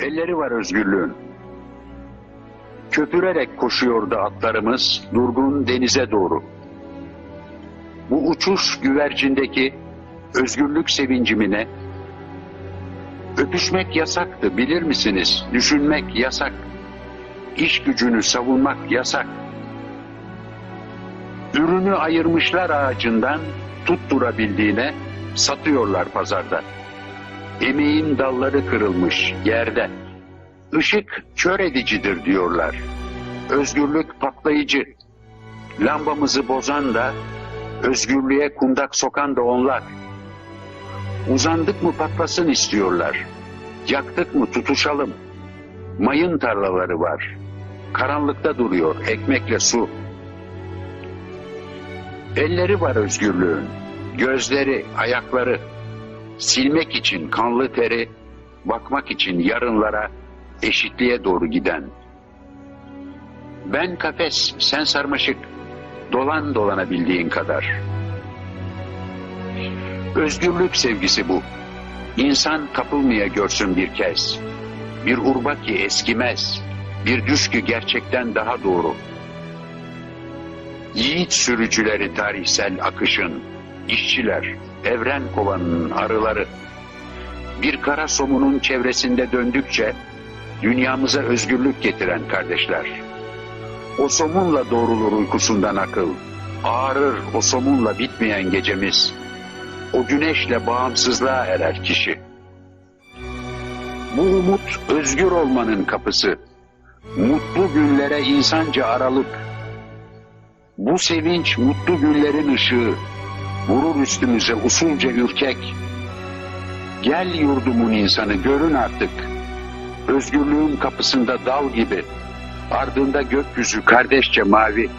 Elleri var özgürlüğün. Köpürerek koşuyordu atlarımız durgun denize doğru. Bu uçuş güvercindeki özgürlük sevincimine öpüşmek yasaktı bilir misiniz? Düşünmek yasak. İş gücünü savunmak yasak. Ürünü ayırmışlar ağacından tutturabildiğine satıyorlar pazarda. Emeğin dalları kırılmış yerde. Işık kör edicidir diyorlar. Özgürlük patlayıcı. Lambamızı bozan da, özgürlüğe kundak sokan da onlar. Uzandık mı patlasın istiyorlar. Yaktık mı tutuşalım. Mayın tarlaları var. Karanlıkta duruyor ekmekle su. Elleri var özgürlüğün. Gözleri, ayakları. Silmek için kanlı teri, bakmak için yarınlara, eşitliğe doğru giden. Ben kafes, sen sarmaşık. Dolan dolanabildiğin kadar. Özgürlük sevgisi bu. İnsan kapılmaya görsün bir kez. Bir urba ki eskimez. Bir düş ki gerçekten daha doğru. Yiğit sürücüleri tarihsel akışın, işçiler, evren kovanının arıları. Bir kara somunun çevresinde döndükçe dünyamıza özgürlük getiren kardeşler. O somunla doğrulur uykusundan akıl. Ağrır o somunla bitmeyen gecemiz. O güneşle bağımsızlığa erer kişi. Bu umut özgür olmanın kapısı. Mutlu günlere insanca aralık. Bu sevinç mutlu günlerin ışığı. Vurur üstümüze usulca ürkek. Gel yurdumun insanı görün artık. Özgürlüğün kapısında dal gibi. Ardında gökyüzü kardeşçe mavi.